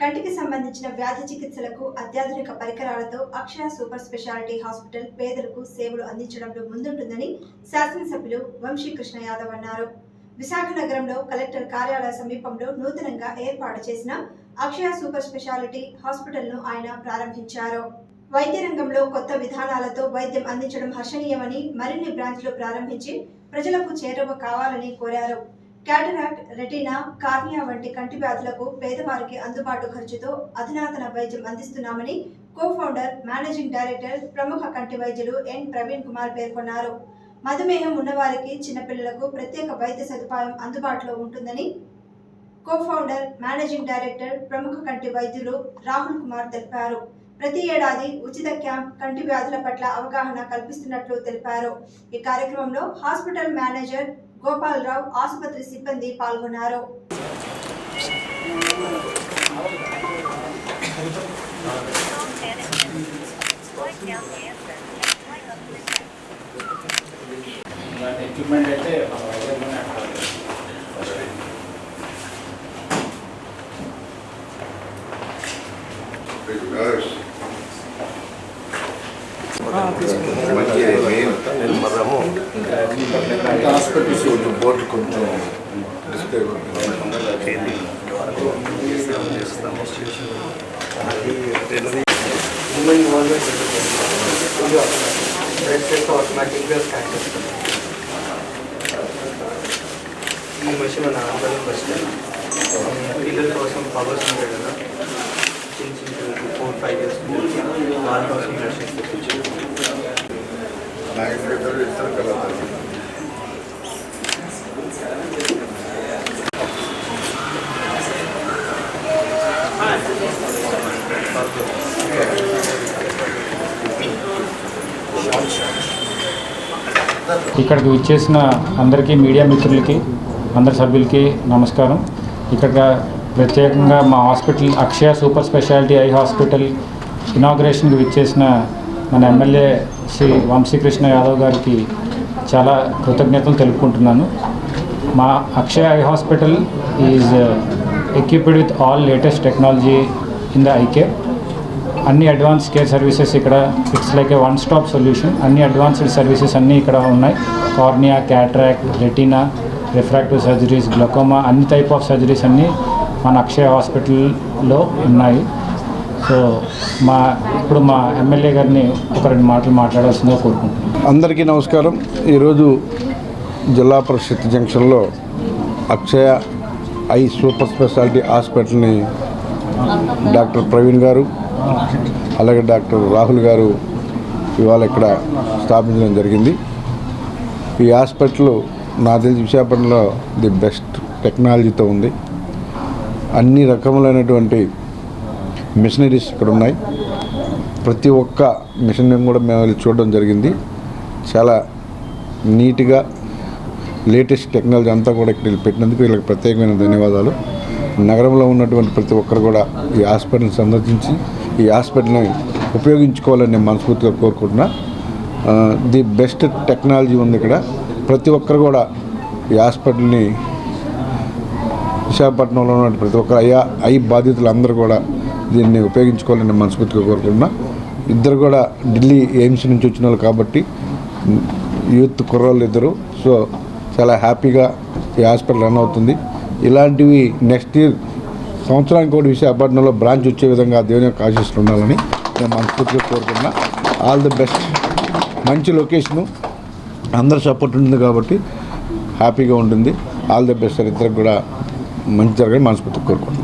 కంటికి సంబంధించిన వ్యాధి చికిత్సలకు అత్యాధునిక పరికరాలతో అక్షయ సూపర్ స్పెషాలిటీ హాస్పిటల్ పేదలకు సేవలు అందించడంలో ముందుంటుందని శాసనసభ్యులు వంశీకృష్ణ యాదవ్ అన్నారు. విశాఖ నగరంలో కలెక్టర్ కార్యాలయ సమీపంలో నూతనంగా ఏర్పాటు చేసిన అక్షయ సూపర్ స్పెషాలిటీ హాస్పిటల్ను ఆయన ప్రారంభించారు. వైద్య రంగంలో కొత్త విధానాలతో వైద్యం అందించడం హర్షణీయమని మరిన్ని బ్రాంచ్లు ప్రారంభించి ప్రజలకు చేరువ కావాలని కోరారు. క్యాటరాక్ట్ రెటీనా కార్నియా వంటి కంటి వ్యాధులకు పేదవారికి అందుబాటు ఖర్చుతో అధునాతన వైద్యం అందిస్తున్నామని కో ఫౌండర్ మేనేజింగ్ డైరెక్టర్ ప్రముఖ కంటి వైద్యులు ఎన్. ప్రవీణ్ కుమార్ పేర్కొన్నారు. మధుమేహం ఉన్నవారికి చిన్నపిల్లలకు ప్రత్యేక వైద్య సదుపాయం అందుబాటులో ఉంటుందని కో ఫౌండర్ మేనేజింగ్ డైరెక్టర్ ప్రముఖ కంటి వైద్యులు రాహుల్ కుమార్ తెలిపారు. ప్రతి ఏడాది ఉచిత క్యాంప్ కంటి వ్యాధుల పట్ల అవగాహన కల్పిస్తున్నట్లు తెలిపారు. ఈ కార్యక్రమంలో హాస్పిటల్ మేనేజర్ గోపాలరావు ఆసుపత్రి సిబ్బంది పాల్గొన్నారు. ఎక్విప్మెంట్ అయితే మంచి మెయిన్ నిర్మరము హాస్పిటల్స్ కొంచెం బోర్డు కొంచెం డిస్ప్లే ఈ మెషిన్ మన అందరం ఫస్ట్ పిల్లల కోసం పవర్స్ ఉంటాయి కదా చిన్న చిన్న ఫోర్ ఫైవ్ ఇయర్స్ వాళ్ళ కోసం మెషిన్స్ ఇస్తారు కదా ఇక్కడికి విచ్చేసిన అందరికీ మీడియా మిత్రులకి అందరి సభ్యులకి నమస్కారం. ఇక్కడ ప్రత్యేకంగా మా hospital Akshaya super speciality eye hospital ఇనాగ్రేషన్కి విచ్చేసిన మన ఎమ్మెల్యే శ్రీ వంశీకృష్ణ యాదవ్ గారికి చాలా కృతజ్ఞతలు తెలుపుకుంటున్నాను. మా Akshaya eye hospital is equipped with all latest technology in the eye care అన్ని అడ్వాన్స్ కేర్ సర్వీసెస్ ఇక్కడ it's like a one stop solution అన్ని అడ్వాన్స్డ్ సర్వీసెస్ అన్నీ ఇక్కడ ఉన్నాయి. Cornea cataract retina refractive surgeries glaucoma అన్ని టైప్ ఆఫ్ సర్జరీస్ అన్నీ మన అక్షయ హాస్పిటల్లో ఉన్నాయి. సో మా ఇప్పుడు మా ఎమ్మెల్యే గారిని ఒక రెండు మాటలు మాట్లాడాల్సిందిగా కోరుకుంటున్నాను. అందరికీ నమస్కారం. ఈరోజు జిల్లా పరిషత్ జంక్షన్లో అక్షయ ఐ సూపర్ స్పెషాలిటీ హాస్పిటల్ని డాక్టర్ ప్రవీణ్ గారు అలాగే డాక్టర్ రాహుల్ గారు ఇవాళ ఇక్కడ స్థాపించడం జరిగింది. ఈ హాస్పిటల్ నా తెలిసి విశాఖపట్నంలో ది బెస్ట్ టెక్నాలజీతో ఉంది. అన్ని రకములైనటువంటి మిషనరీస్ ఇక్కడ ఉన్నాయి ప్రతి ఒక్క మిషన్ కూడా మేము వెళ్ళి చూడడం జరిగింది. చాలా నీట్గా లేటెస్ట్ టెక్నాలజీ అంతా కూడా ఇక్కడ పెట్టినందుకు వీళ్ళకి ప్రత్యేకమైన ధన్యవాదాలు. నగరంలో ఉన్నటువంటి ప్రతి ఒక్కరు కూడా ఈ హాస్పిటల్ని సందర్శించి ఈ హాస్పిటల్ని ఉపయోగించుకోవాలని నేను మనస్ఫూర్తిగా కోరుకుంటున్నా. ది బెస్ట్ టెక్నాలజీ ఉంది ఇక్కడ. ప్రతి ఒక్కరు కూడా ఈ హాస్పిటల్ని విశాఖపట్నంలో ఉన్న ప్రతి ఒక్కరు అయ్యా ఐ బాధితులు అందరూ కూడా దీన్ని ఉపయోగించుకోవాలని మనస్ఫూర్తిగా కోరుకుంటున్నా. ఇద్దరు కూడా ఢిల్లీ ఎయిమ్స్ నుంచి వచ్చిన వాళ్ళు కాబట్టి యూత్ కుర్రోళ్ళు ఇద్దరు. సో చాలా హ్యాపీగా ఈ హాస్పిటల్ రన్ అవుతుంది. ఇలాంటివి నెక్స్ట్ ఇయర్ సంవత్సరానికి కూడా విశాఖపట్నంలో బ్రాంచ్ వచ్చే విధంగా దేవుని యొక్క ఆశీస్సులు ఉండాలని నేను మనస్ఫూర్తిగా కోరుకున్నా ఆల్ ది బెస్ట్ మంచి లొకేషను. అందరు సపోర్ట్ ఉంటుంది కాబట్టి హ్యాపీగా ఉంటుంది. All the best sir. ఇద్దరికి కూడా మంచి జరగని మనస్ఫూర్తిగా కోరుకుంటున్నాను